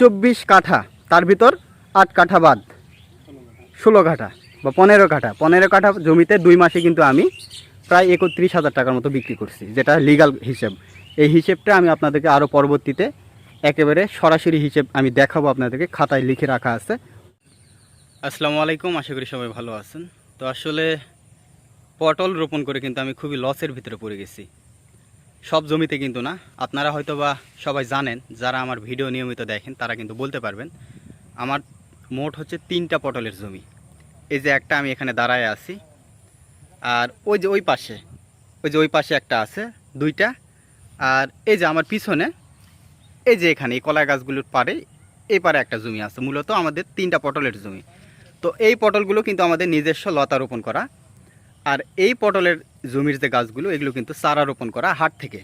চব্বিশ কাঠা, তার ভিতর আট কাঠা বাদ। ষোলো কাঠা বা পনেরো কাঠা। পনেরো কাঠা জমিতে দুই মাসে কিন্তু আমি প্রায় একত্রিশ হাজার টাকার মতো বিক্রি করছি, যেটা লিগাল হিসেব। এই হিসেবটা আমি আপনাদেরকে আরও পরবর্তীতে একেবারে সরাসরি হিসেব আমি দেখাবো আপনাদেরকে, খাতায় লিখে রাখা আছে। আসসালামু আলাইকুম, আশা করি সবাই ভালো আছেন। তো আসলে পটল রোপণ করে কিন্তু আমি খুবই লসের ভিতরে পড়ে গেছি। সব জমিতে কিন্তু না। আপনারা হয়তো বা সবাই জানেন, যারা আমার ভিডিও নিয়মিত দেখেন, তারা কিন্তু বলতে পারবেন, আমার মোট হচ্ছে তিনটা পটলের জমি। এই যে একটা আমি এখানে দাঁড়ায় আছি, আর ওই যে ওই পাশে, ওই যে ওই পাশে একটা আছে, দুইটা। আর এই যে আমার পিছনে, এই যে এখানে এই কলা গাছগুলোর পারে এই পারে একটা জমি আছে, মূলত আমাদের তিনটা পটলের জমি। তো এই পটলগুলো কিন্তু আমাদের নিজস্ব লতা রোপণ করা। আর এই পটলের জমির যে গাছগুলো, এগুলো কিন্তু চারা রোপণ করা হাট থেকে।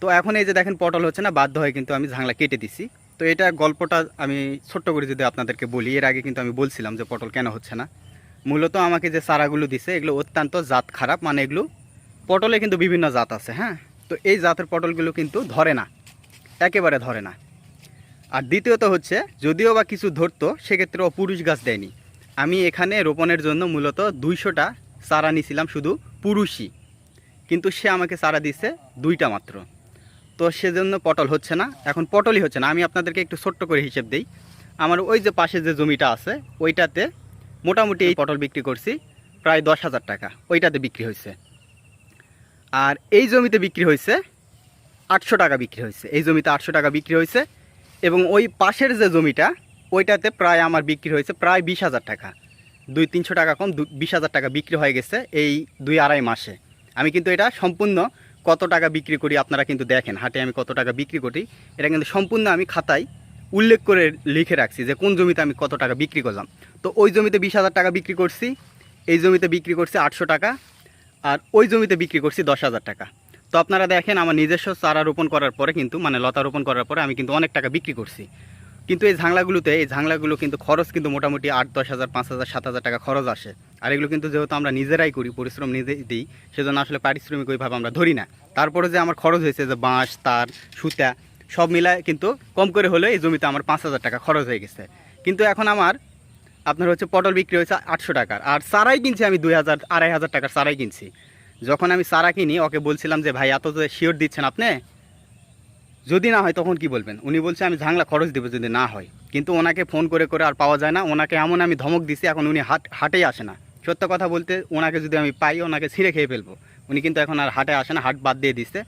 তো এখন এই যে দেখেন পটল হচ্ছে না, বাধ্য হয়ে কিন্তু আমি ঝাংলা কেটে দিছি। তো এটা গল্পটা আমি ছোট্ট করে যদি আপনাদেরকে বলি, এর আগে কিন্তু আমি বলছিলাম যে পটল কেন হচ্ছে না। মূলত আমাকে যে চারাগুলো দিছে, এগুলো অত্যন্ত জাত খারাপ মানে এগুলো পটলে কিন্তু বিভিন্ন জাত আছে হ্যাঁ? তো এই জাতের পটলগুলো কিন্তু ধরে না, একেবারে ধরে না। আর দ্বিতীয়ত হচ্ছে, যদিও বা কিছু ধরতো সেক্ষেত্রে পুরুষ গাছ দেয়নি। আমি এখানে রোপণের জন্য মূলত দুইশোটা চারা নিছিলাম শুধু পুরুষই। কিন্তু সে আমাকে চারা দিছে দুইটা মাত্র। তো সেজন্য পটল হচ্ছে না। এখন পটলই হচ্ছে না। আমি আপনাদেরকে একটু ছোট্ট করে হিসেব দিই। আমার ওই যে পাশে যে জমিটা আছে, ওইটাতে মোটামুটি এই পটল বিক্রি করছি প্রায় দশ হাজার টাকা। ওইটাতে বিক্রি হয়েছে। আর এই জমিতে বিক্রি হয়েছে আটশো টাকা বিক্রি হয়েছে। এই জমিতে আটশো টাকা বিক্রি হয়েছে এবং ওই পাশের যে জমিটা, ওইটাতে প্রায় আমার বিক্রি হয়েছে প্রায় বিশ হাজার টাকা। দুই তিনশো টাকা কম বিশ হাজার টাকা বিক্রি হয়ে গেছে এই দুই আড়াই মাসে। আমি কিন্তু এটা সম্পূর্ণ কত টাকা বিক্রি করি আপনারা কিন্তু দেখেন, হাটে আমি কত টাকা বিক্রি করি। এটা কিন্তু সম্পূর্ণ আমি খাতায় উল্লেখ করে লিখে রাখছি যে কোন জমিতে আমি কত টাকা বিক্রি করলাম। তো ওই জমিতে বিশ হাজার টাকা বিক্রি করছি, এই জমিতে বিক্রি করছি আটশো টাকা, আর ওই জমিতে বিক্রি করছি দশ হাজার টাকা। তো আপনারা দেখেন আমার নিজস্ব চারা রোপণ করার পরে কিন্তু মানে লতা রোপণ করার পরে আমি কিন্তু অনেক টাকা বিক্রি করছি। কিন্তু এই ঝাংলাগুলোতে, এই ঝাংলাগুলো কিন্তু খরচ কিন্তু মোটামুটি আট, দশ হাজার, পাঁচ হাজার, সাত হাজার টাকা খরচ আসে। আর এগুলো কিন্তু যেহেতু আমরা নিজেরাই করি, পরিশ্রম নিজেই দিই, সেজন্য আসলে পারিশ্রমিক ওইভাবে আমরা ধরি না। তারপরে যে আমার খরচ হয়েছে যে বাঁশ, তার, সুতা, সব মিলায় কিন্তু কম করে হলে এই জমিতে আমার পাঁচ হাজার টাকা খরচ হয়ে গেছে। কিন্তু এখন আমার, আপনার হচ্ছে পটল বিক্রি হয়েছে আটশো টাকার। আর সারাই কিনছি আমি দুই হাজার, আড়াই হাজার টাকার সারাই কিনছি। যখন আমি সারা কিনি, ওকে বলছিলাম যে, ভাই, এত যে শিওর দিচ্ছেন আপনি যদি না হয়, তখন কি বলবেন? উনি বলছে, আমি ঝাংলা খরচ দেবো যদি না হয়। কিন্তু ওনাকে ফোন করে করে আর পাওয়া যায় না। ওনাকে এমন আমি ধমক দিছি, এখন উনি হাট, হাটেই আসে না। সত্য কথা বলতে, ওনাকে যদি আমি পাই, ওনাকে ছিঁড়ে খেয়ে ফেলব। উনি কিন্তু এখন আর হাটে আসে না, হাট বাদ দিয়ে দিচ্ছে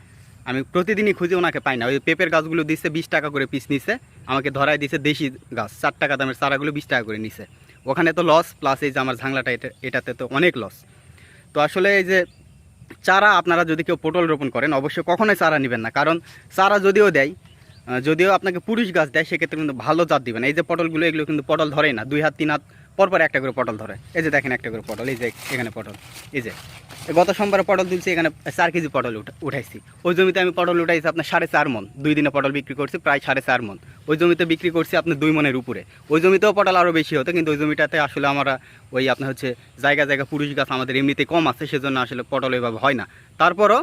আমি প্রতিদিনই খুঁজে ওনাকে পাই না। ওই পেঁপের গাছগুলো দিচ্ছে বিশ টাকা করে পিস নিছে। আমাকে ধরায় দিছে দেশি গাছ, চার টাকা দামের চারাগুলো বিশ টাকা করে নিছে। ওখানে তো লস প্লাস এই যে আমার ঝাংলাটা, এটা, এটাতে তো অনেক লস তো আসলে এই যে চারা আপনারা যদি কেউ পটল রোপণ করেন, অবশ্যই কখনোই চারা নেবেন না। কারণ চারা যদিও দেয় যদিও আপনাকে পুরুষ গাছ দেয়, সেক্ষেত্রে কিন্তু ভালো জাত দিবেন এই যে পটলগুলো, এগুলো কিন্তু পটল ধরেই না। দুই হাত, তিন হাত পরপর একটা করে পটল ধরে। এই যে দেখেন একটা করে পটল, এই যে এখানে পটল, এই যে। গত সোমবারে পটল দিচ্ছি এখানে চার কেজি পটল উঠাইছি। ওই জমিতে আমি পটল উঠাইছি আপনার সাড়ে চার মন। দুই দিনে পটল বিক্রি করছি প্রায় সাড়ে চার মন। ওই জমিতে বিক্রি করছি আপনার দুই মনের উপরে। ওই জমিতেও পটল আরও বেশি হতো, কিন্তু ওই জমিটাতে আসলে আমরা ওই আপনার হচ্ছে জায়গা জায়গা পুরুষ গাছ আমাদের এমনিতে কম আছে, সেজন্য আসলে পটল ওইভাবে হয় না। তারপরও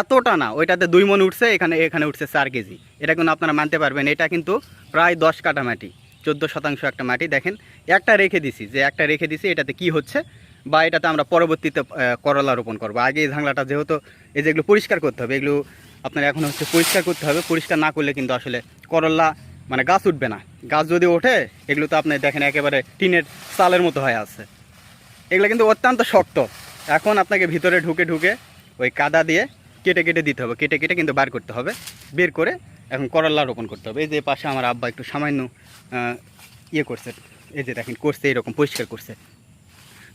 এতটা না, ওইটাতে দুই মন উঠছে, এখানে এখানে উঠছে চার কেজি। এটা কিন্তু আপনারা মানতে পারবেন, এটা কিন্তু প্রায় দশ কাটা মাটি। চোদ্দ শতাংশ একটা মাটি, দেখেন, একটা রেখে দিছি, যে একটা রেখে দিছি, এটাতে কি হচ্ছে? বা এটাতে আমরা পরবর্তীতে করলা রোপণ করব। আগে এই ঝাংলাটা যেহেতু, এই যেগুলো পরিষ্কার করতে হবে, এগুলো আপনার এখন হচ্ছে পরিষ্কার করতে হবে। পরিষ্কার না করলে কিন্তু আসলে করলা মানে গাছ উঠবে না। গাছ যদি ওঠে, এগুলো তো আপনি দেখেন একেবারে টিনের চালের মতো হয়ে আছে। এগুলো কিন্তু অত্যন্ত শক্ত। এখন আপনাকে ভিতরে ঢুকে ঢুকে ওই কাদা দিয়ে কেটে কেটে দিতে হবে। কেটে কেটে কিন্তু বার করতে হবে। বের করে এখন করলা রোপণ করতে হবে। এই যে পাশে আমার আব্বা একটু সামান্য ইয়ে করছে। এই যে দেখেন করছে এরকম পরিষ্কার করছে।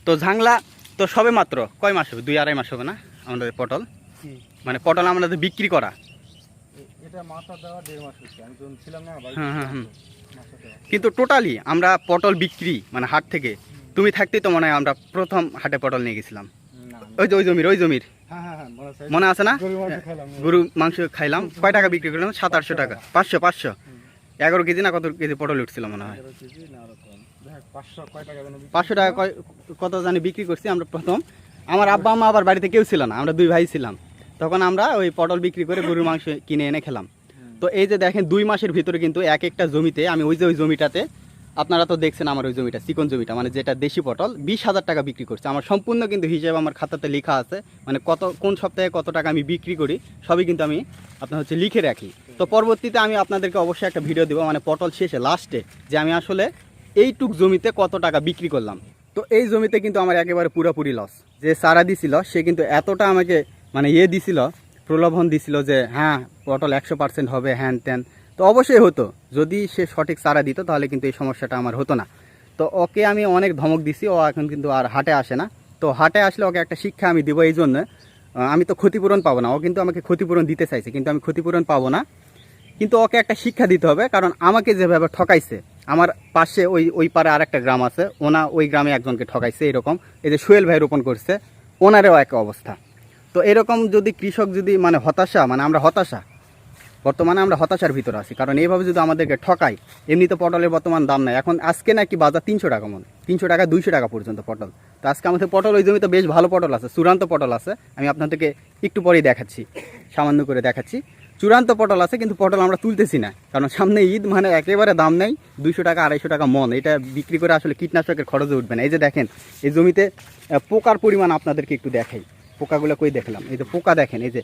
তো ঝাংলা তো সবে মাত্র কয় মাস হবে? দুই আড়াই মাস হবে না আমাদের পটল? মানে পটল আমাদের বিক্রি করা। হুম, হুম। কিন্তু টোটালি আমরা পটল বিক্রি মানে হাট থেকে তুমি থাকতেই তো মনে হয় আমরা প্রথম হাটে পটল নিয়ে গেছিলাম। ওই যে ওই জমির ওই জমির। হ্যাঁ হ্যাঁ হ্যাঁ মনে আছে। না? গরুর মাংস খাইলাম। গরু মাংস খাইলাম। কয় টাকা বিক্রি করলাম? সাত আটশো টাকা। পাঁচশো পাঁচশো। এগারো কেজি না কত কেজি পটল উঠছিল মনে হয়? পাঁচশো টাকা কত জানি বিক্রি করছি আমরা প্রথম। আমার আব্বা আম্মা আবার বাড়িতে কেউ ছিল না। আমরা দুই ভাই ছিলাম। তখন আমরা ওই পটল বিক্রি করে গরুর মাংস কিনে এনে খেলাম। তো এই যে দেখেন দুই মাসের ভিতরে কিন্তু এক একটা জমিতে আমি ওই যে ওই জমিটাতে আপনারা তো দেখছেন আমার ওই জমিটা, চিকন জমিটা মানে যেটা দেশি পটল, বিশ হাজার টাকা বিক্রি করছে। আমার সম্পূর্ণ কিন্তু হিসেব আমার খাতাতে লেখা আছে মানে কত, কোন সপ্তাহে কত টাকা আমি বিক্রি করি, সবই কিন্তু আমি আপনার হচ্ছে লিখে রাখি। তো পরবর্তীতে আমি আপনাদেরকে অবশ্যই একটা ভিডিও দেবো মানে পটল শেষে লাস্টে যে আমি আসলে এইটুক জমিতে কত টাকা বিক্রি করলাম। তো এই জমিতে কিন্তু আমার একেবারে পুরোপুরি লস যে সারা দিছিল, সে কিন্তু এতটা আমাকে মানে ইয়ে দিছিল, প্রলোভন দিছিল যে হ্যাঁ পটল একশো পার্সেন্ট হবে, হ্যান ত্যান। তো অবশ্যই হতো। যদি সে সঠিক চারা দিত, তাহলে কিন্তু এই সমস্যাটা আমার হতো না। তো ওকে আমি অনেক ধমক দিছি, ও এখন কিন্তু আর হাটে আসে না। তো হাটে আসলে ওকে একটা শিক্ষা আমি দিব এই জন্য আমি তো ক্ষতিপূরণ পাবো না। ও কিন্তু আমাকে ক্ষতিপূরণ দিতে চাইছে, কিন্তু আমি ক্ষতিপূরণ পাবো না। কিন্তু ওকে একটা শিক্ষা দিতে হবে, কারণ আমাকে যেভাবে ঠকাইছে, আমার পাশে ওই ওই পারে আর একটা গ্রাম আছে, ওনা ওই গ্রামে একজনকে ঠকাইছে এরকম। এই যে সোহেল ভাই রোপণ করছে, ওনারও এক অবস্থা। তো এরকম যদি কৃষক যদি মানে হতাশা মানে আমরা হতাশা বর্তমানে আমরা হতাশার ভিতরে আছি। কারণ এইভাবে যদি আমাদেরকে ঠকাই এমনিতে পটলের বর্তমান দাম নাই। এখন আজকে নাকি বাজার তিনশো টাকা মনে তিনশো টাকা, দুইশো টাকা পর্যন্ত পটল। তো আজকে আমাদের পটল, ওই জমিতে বেশ ভালো পটল আছে, চূড়ান্ত পটল আছে। আমি আপনাদেরকে একটু পরেই দেখাচ্ছি, সামান্য করে দেখাচ্ছি। চূড়ান্ত পটল আছে, কিন্তু পটল আমরা তুলতেছি না। কারণ সামনে ঈদ মানে একেবারে দাম নেই, দুইশো টাকা, আড়াইশো টাকা মন। এটা বিক্রি করে আসলে কীটনাশকের খরচে উঠবে না। এই যে দেখেন, এই জমিতে পোকার পরিমাণ আপনাদেরকে একটু দেখাই। পোকাগুলো কই দেখলাম? এই যে পোকা দেখেন, এই যে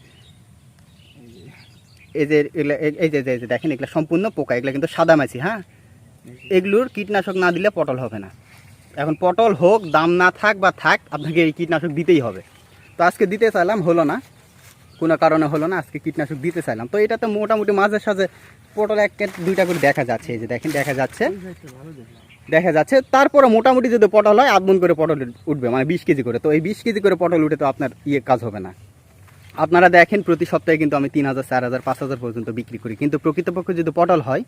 এই যে এগুলা- এই- যে, এই যে দেখেন, এগুলো সম্পূর্ণ পোকা, এগুলো কিন্তু সাদা মাছি হ্যাঁ? এগুলোর কীটনাশক না দিলে পটল হবে না। এখন পটল হোক, দাম না থাক বা থাক, আপনাকে এই কীটনাশক দিতেই হবে। তো আজকে দিতে চাইলাম, হলো না। কোনো কারণে হলো না, আজকে কীটনাশক দিতে চাইলাম। তো এটা তো মোটামুটি মাঝে সাঝে পটল এক দুইটা করে দেখা যাচ্ছে, এই যে দেখেন, দেখা যাচ্ছে। দেখা যাচ্ছে, তারপরে মোটামুটি যদি পটল হয়, আধমন করে পটল উঠবে মানে বিশ কেজি করে। তো এই বিশ কেজি করে পটল উঠে তো আপনার ইয়ে কাজ হবে না। আপনারা দেখেন, প্রতি সপ্তাহে কিন্তু আমি তিন হাজার, চার হাজার, পাঁচ হাজার পর্যন্ত বিক্রি করি। কিন্তু প্রকৃতপক্ষে যদি পটল হয়,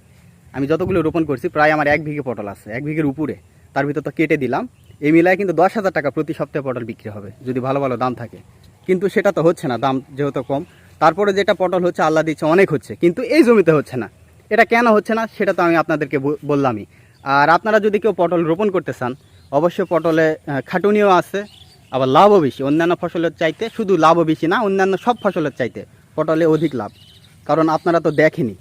আমি যতগুলো রোপণ করছি, প্রায় আমার এক বিঘে পটল আছে, এক বিঘের উপরে। তার ভিতর তো কেটে দিলাম। এই মিলায় কিন্তু দশ হাজার টাকা প্রতি সপ্তাহে পটল বিক্রি হবে, যদি ভালো ভালো দাম থাকে। কিন্তু সেটা তো হচ্ছে না, দাম যেহেতু কম। তারপরে যেটা পটল হচ্ছে, আল্লাহ দিচ্ছে, অনেক হচ্ছে। কিন্তু এই জমিতে হচ্ছে না। এটা কেন হচ্ছে না, সেটা তো আমি আপনাদেরকে বললামই। আর আপনারা যদি কেউ পটল রোপণ করতে চান, অবশ্যই পটলে খাটুনিও আছে আবার লাভও বেশি। অন্যান্য ফসলের চাইতে শুধু লাভও বেশি না, অন্যান্য সব ফসলের চাইতে পটলে অধিক লাভ। কারণ আপনারা তো দেখেনি।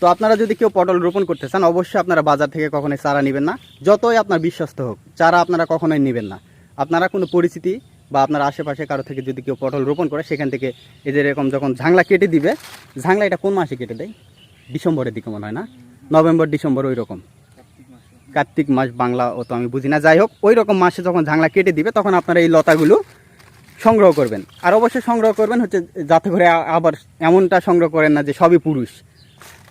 তো আপনারা যদি কেউ পটল রোপণ করতে চান, অবশ্যই আপনারা বাজার থেকে কখনোই চারা নেবেন না। যতই আপনার বিশ্বস্ত হোক, চারা আপনারা কখনোই নেবেন না। আপনারা কোনো পরিস্থিতি বা আপনার আশেপাশে কারও থেকে যদি কেউ পটল রোপণ করে, সেখান থেকে এদের এরকম যখন ঝাংলা কেটে দিবে, ঝাংলা এটা কোন মাসে কেটে দেয়? ডিসেম্বরের দিকে মনে হয় না? নভেম্বর, ডিসেম্বর ওই রকম। কার্তিক মাস বাংলা ও তো আমি বুঝি না। যাই হোক ওই রকম মাসে যখন ঝাংলা কেটে দিবে, তখন আপনারা এই লতাগুলো সংগ্রহ করবেন। আর অবশ্যই সংগ্রহ করবেন, হচ্ছে যাতে করে আবার এমনটা সংগ্রহ করেন না যে সবই পুরুষ।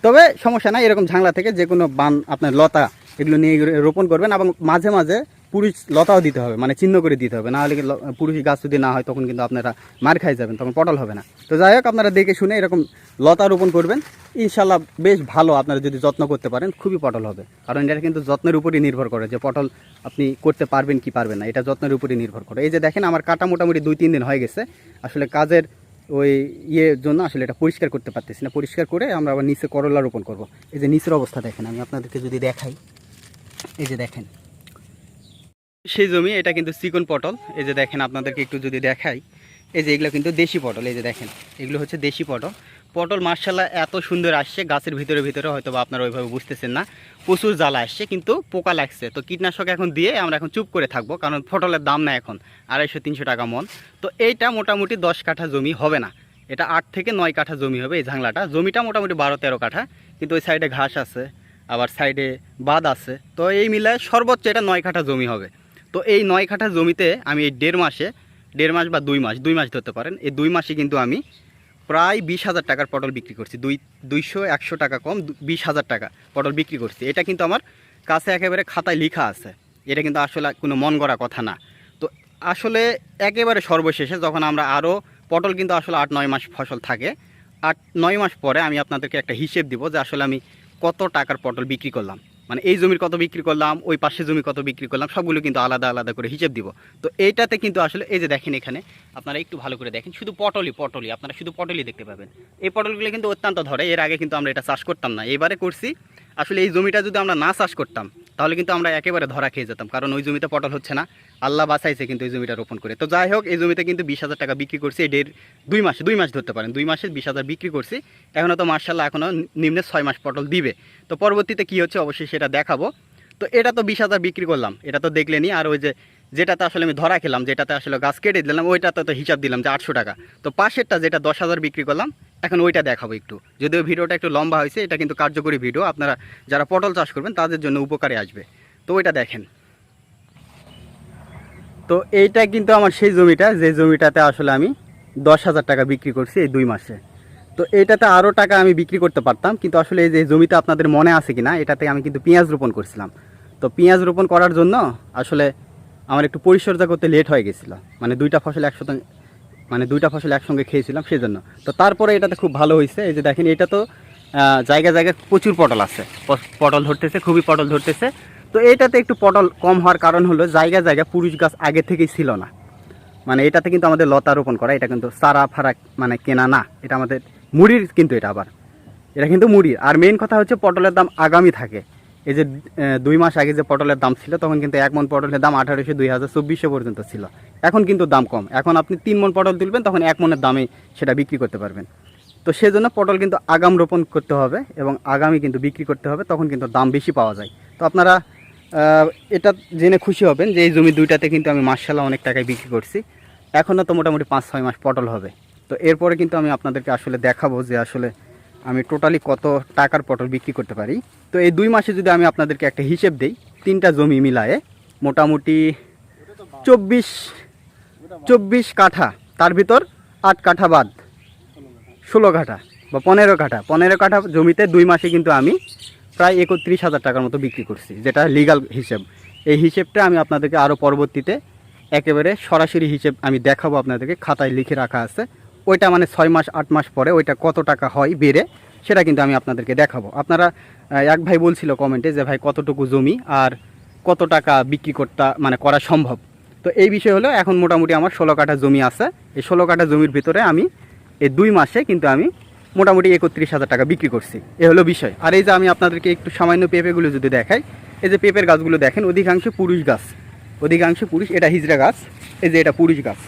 তবে সমস্যা নাই, এরকম ঝাংলা থেকে যে কোনো বান আপনার লতা, এগুলো নিয়ে রোপণ করবেন এবং মাঝে মাঝে পুরুষ লতাও দিতে হবে মানে চিহ্ন করে দিতে হবে। না হলে পুরুষ গাছ যদি না হয়, তখন কিন্তু আপনারা মার খাই যাবেন, তখন পটল হবে না। তো যাই হোক, আপনারা দেখে শুনে এরকম লতা রোপণ করবেন। ইনশাল্লাহ বেশ ভালো আপনারা যদি যত্ন করতে পারেন, খুবই পটল হবে। কারণ এটা কিন্তু যত্নের উপরই নির্ভর করে যে পটল আপনি করতে পারবেন কি পারবেন না, এটা যত্নের উপরই নির্ভর করে। এই যে দেখেন, আমার কাটা মোটামুটি দুই তিন দিন হয়ে গেছে। আসলে কাজের ওই ইয়ের জন্য আসলে এটা পরিষ্কার করতে পারতেছি না। পরিষ্কার করে আমরা আবার নিচে করলা রোপণ করব। এই যে নিচের অবস্থা দেখেন, আমি আপনাদেরকে যদি দেখাই। এই যে দেখেন সেই জমি, এটা কিন্তু চিকন পটল। এই যে দেখেন, আপনাদেরকে একটু যদি দেখাই। এই যে এগুলো কিন্তু দেশি পটল, এই যে দেখেন, এগুলো হচ্ছে দেশি পটল। পটল মার্শাল্লাহ এত সুন্দর আসছে, গাছের ভিতরে ভিতরে হয়তো বা আপনারা ওইভাবে বুঝতেছেন না। প্রচুর জ্বালা আসছে, কিন্তু পোকা লাগছে। তো কীটনাশক এখন দিয়ে আমরা এখন চুপ করে থাকব, কারণ পটলের দাম না এখন আড়াইশো তিনশো টাকা মন। তো এইটা মোটামুটি দশ কাঠা জমি হবে না। এটা আট থেকে নয় কাঠা জমি হবে এই ঝাংলাটা। জমিটা মোটামুটি বারো তেরো কাঠা, কিন্তু ওই সাইডে ঘাস আছে, আবার সাইডে বাদ আছে। তো এই মিলায় সর্বোচ্চ এটা নয় কাঠা জমি হবে। তো এই নয় কাঠা জমিতে আমি এই দেড় মাসে, দেড় মাস বা দুই মাস দুই মাস ধরতে পারেন, এই দুই মাসে কিন্তু আমি প্রায় বিশ হাজার টাকার পটল বিক্রি করছি। দুই, দুইশো, একশো টাকা কম বিশ হাজার টাকা পটল বিক্রি করছি। এটা কিন্তু আমার কাছে একেবারে খাতায় লেখা আছে। এটা কিন্তু আসলে কোনো মন গড়া কথা না। তো আসলে একেবারে সর্বশেষে যখন আমরা আরও পটল কিন্তু আসলে আট, নয় মাস ফসল থাকে, আট, নয় মাস পরে আমি আপনাদেরকে একটা হিসেব দিব যে আসলে আমি কত টাকার পটল বিক্রি করলাম। মানে এই জমির কত বিক্রি করলাম, ওই পাশে জমি কত বিক্রি করলাম, সবগুলো কিন্তু আলাদা আলাদা করে হিসেব দিব। তো এইটাতে কিন্তু আসলে এই যে দেখেন এখানে, আপনারা একটু ভালো করে দেখেন, শুধু পটলই পটলই, আপনারা শুধু পটলই দেখতে পাবেন। এই পটলগুলো কিন্তু অত্যন্ত ধরে, এর আগে কিন্তু আমরা এটা চাষ করতাম না। এবারে করছি, আসলে এই জমিটা যদি আমরা না চাষ করতাম, তাহলে কিন্তু আমরা একেবারে ধরা খেয়ে যেতাম, কারণ ওই জমিতে পটল হচ্ছে না। আল্লাহ বাঁচাইছে কিন্তু এই জমিটা রোপণ করে। তো যাই হোক, এই জমিতে কিন্তু বিশ হাজার টাকা বিক্রি করছি, এই দেড় দুই মাসে, দুই মাস ধরতে পারেন, দুই মাসে বিশ হাজার বিক্রি করছি। এখনও তো মার্শাল্লাহ এখনও নিম্নে ছয় মাস পটল দিবে। তো পরবর্তীতে কি হচ্ছে অবশ্যই সেটা দেখাবো। তো এটা তো বিশ হাজার বিক্রি করলাম, এটা তো দেখলেনি আর ওই যে যেটাতে আসলে আমি ধরা খেলাম, যেটাতে আসলে গাছ কেটে দিলাম, ওইটাতে তো হিসাব দিলাম যে আটশো টাকা। তো পাশেরটা যেটা দশ হাজার বিক্রি করলাম, এখন ওইটা দেখাবো একটু। যদিও ভিডিওটা একটু লম্বা হয়েছে, এটা কিন্তু কার্যকরী ভিডিও, আপনারা যারা পটল চাষ করবেন তাদের জন্য উপকারে আসবে। তো ওইটা দেখেন। তো এইটা কিন্তু আমার সেই জমিটা যে জমিটাতে আসলে আমি দশ হাজার টাকা বিক্রি করছি এই দুই মাসে। তো এইটাতে আরও টাকা আমি বিক্রি করতে পারতাম কিন্তু আসলে এই যে জমিটা আপনাদের মনে আছে কি না এটাতে আমি কিন্তু পেঁয়াজ রোপণ করছিলাম। তো পেঁয়াজ রোপণ করার জন্য আসলে আমার একটু পরিচর্যা করতে লেট হয়ে গেছিল। মানে দুইটা ফসল একসাথে মানে দুইটা ফসল একসঙ্গে খেয়েছিলাম সেই জন্য তো তারপরে এটাতে খুব ভালো হয়েছে এই যে দেখেন এটা তো আহ, জায়গায় জায়গায় প্রচুর পটল আছে। পটল ধরতেছে খুবই পটল ধরতেছে। তো এটাতে একটু পটল কম হওয়ার কারণ হলো জায়গায় জায়গায় পুরুষ গাছ আগে থেকেই ছিল না। মানে এটাতে কিন্তু আমাদের লতা রোপণ করা, এটা কিন্তু সারা ফারা মানে কেনা না, এটা আমাদের মুড়ির কিন্তু এটা আবার। এটা কিন্তু মুড়ির। আর মেইন কথা হচ্ছে পটলের দাম আগামী থাকে। এই যে দুই মাস আগে যে পটলের দাম ছিল, তখন কিন্তু এক মন পটলের দাম আঠারোশো দুই হাজার চব্বিশশো পর্যন্ত ছিল। এখন কিন্তু দাম কম। এখন আপনি তিন মন পটল তুলবেন, তখন এক মনের দামে সেটা বিক্রি করতে পারবেন। তো সেজন্য পটল কিন্তু আগাম রোপণ করতে হবে এবং আগামী কিন্তু বিক্রি করতে হবে, তখন কিন্তু দাম বেশি পাওয়া যায়। তো আপনারা এটা জেনে খুশি হবেন যে এই জমি দুইটাতে কিন্তু আমি মার্শাল্লাহ অনেক টাকায় বিক্রি করছি। এখনও তো মোটামুটি পাঁচ, ছয় মাস পটল হবে। তো এরপরে কিন্তু আমি আপনাদেরকে আসলে দেখাবো যে আসলে আমি টোটালি কত টাকার পটল বিক্রি করতে পারি। তো এই দুই মাসে যদি আমি আপনাদেরকে একটা হিসেব দিই, তিনটা জমি মিলায়ে মোটামুটি চব্বিশ চব্বিশ কাঠা, তার ভিতর আট কাঠা বাদ, ষোলো কাঠা বা পনেরো কাঠা। পনেরো কাঠা জমিতে দুই মাসে কিন্তু আমি প্রায় একত্রিশ হাজার টাকার মতো বিক্রি করছি, যেটা লিগাল হিসেব। এই হিসেবটা আমি আপনাদেরকে আরও পরবর্তীতে একেবারে সরাসরি হিসেব আমি দেখাবো আপনাদেরকে, খাতায় লিখে রাখা আছে। ওইটা মানে ছয় মাস, আট মাস পরে ওইটা কত টাকা হয় বেড়ে, সেটা কিন্তু আমি আপনাদেরকে দেখাবো। আপনারা এক ভাই বলছিল কমেন্টে যে, ভাই, কতটুকু জমি আর কত টাকা বিক্রি করতে মানে করা সম্ভব? তো এই বিষয় হলো, এখন মোটামুটি আমার ষোলো কাঠা জমি আছে। এই ষোলো কাঠা জমির ভিতরে আমি, এই দুই মাসে কিন্তু আমি মোটামুটি একত্রিশ হাজার টাকা বিক্রি করছি। এ হলো বিষয়। আর এই যে আমি আপনাদেরকে একটু সামান্য পেঁপেগুলো যদি দেখাই, এই যে পেঁপের গাছগুলো দেখেন, অধিকাংশ পুরুষ গাছ। অধিকাংশ পুরুষ, এটা হিজড়া গাছ, এই যে এটা পুরুষ গাছ।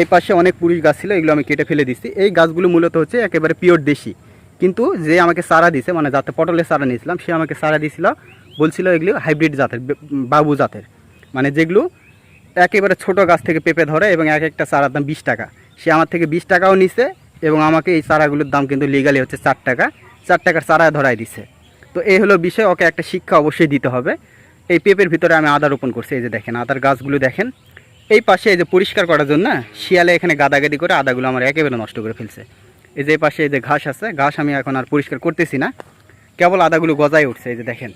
এই পাশে অনেক পুরুষ গাছ ছিল, এগুলো আমি কেটে ফেলে দিচ্ছি এই গাছগুলো মূলত হচ্ছে একেবারে পিওর দেশি। কিন্তু যে আমাকে সারা দিছে মানে যাতে পটলের সারা নিয়েছিলাম, সে আমাকে সারা দিয়েছিল বলছিল এগুলো হাইব্রিড জাতের বাবু জাতের। মানে যেগুলো একেবারে ছোট গাছ থেকে পেঁপে ধরে এবং এক একটা চারার দাম বিশ টাকা। সে আমার থেকে বিশ টাকাও নিছে এবং আমাকে এই চারাগুলোর দাম কিন্তু লিগালি হচ্ছে চার টাকা। চার টাকার চারা ধরায় দিছে। তো এই হলো বিষয়, ওকে একটা শিক্ষা অবশ্যই দিতে হবে। এই পেঁপের ভিতরে আমি আদা রোপণ করছি, এই যে দেখেন, আদার গাছগুলো দেখেন। এই পাশে এই যে পরিষ্কার করার জন্য শিয়ালে এখানে গাদাগাদি করে আদাগুলো আমার একেবারে নষ্ট করে ফেলছে। এই যে পাশে এই যে ঘাস আছে, ঘাস আমি এখন আর পরিষ্কার করতেছি না। কেবল আদাগুলো গজায় উঠছে, এই যে দেখেন।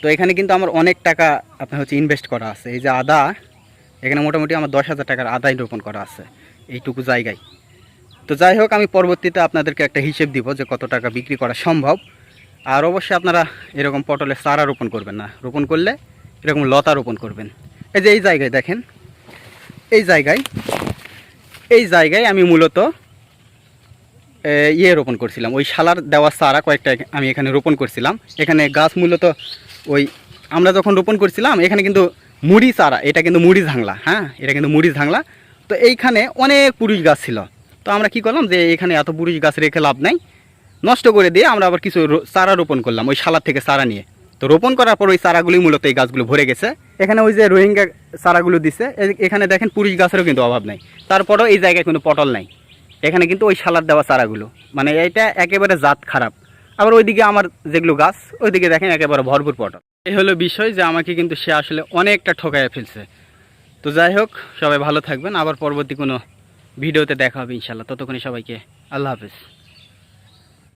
তো এখানে কিন্তু আমার অনেক টাকা আপনার হচ্ছে ইনভেস্ট করা আছে। এই যে আদা, এখানে মোটামুটি আমার দশ হাজার টাকার আদায় রোপণ করা আছে, এইটুকু জায়গায়। তো যাই হোক, আমি পরবর্তীতে আপনাদেরকে একটা হিসেব দিব যে কত টাকা বিক্রি করা সম্ভব। আর অবশ্যই আপনারা এরকম পটলের চারা রোপণ করবেন না। রোপণ করলে এরকম লতা রোপণ করবেন। এই যে এই জায়গায় দেখেন, এই জায়গায় এই জায়গায় আমি মূলত ইয়ে রোপণ করছিলাম। ওই শালার দেওয়া চারা কয়েকটা আমি এখানে রোপণ করছিলাম। এখানে গাছ মূলত ওই, আমরা যখন রোপণ করছিলাম, এখানে কিন্তু মুড়ি চারা, এটা কিন্তু মুড়ি ঝাংলা হ্যাঁ? এটা কিন্তু মুড়ি ঝাংলা তো এইখানে অনেক পুরুষ গাছ ছিল। তো আমরা কি করলাম যে এখানে এত পুরুষ গাছ রেখে লাভ নাই। নষ্ট করে দিয়ে আমরা আবার কিছু চারা রোপণ করলাম, ওই শালার থেকে চারা নিয়ে। তো রোপণ করার পর ওই চারাগুলি মূলত এই গাছগুলো ভরে গেছে। এখানে ওই যে রোহিঙ্গা চারাগুলো দিছে এখানে দেখেন পুরুষ গাছেরও কিন্তু অভাব নাই। তারপরেও এই জায়গায় কোনো পটল নাই। এখানে কিন্তু ওই শালার দেওয়া চারাগুলো। মানে এটা একেবারে জাত খারাপ। আবার ওইদিকে আমার যেগুলো গাছ, ওইদিকে দেখেন একেবারে ভরপুর পটল। এই হলো বিষয় যে আমাকে কিন্তু সে আসলে অনেকটা ঠকাইয়া ফেলছে। তো যাই হোক, সবাই ভালো থাকবেন। আবার পরবর্তী কোনো ভিডিওতে দেখা হবে ইনশাল্লাহ ততক্ষণে সবাইকে আল্লাহ হাফেজ।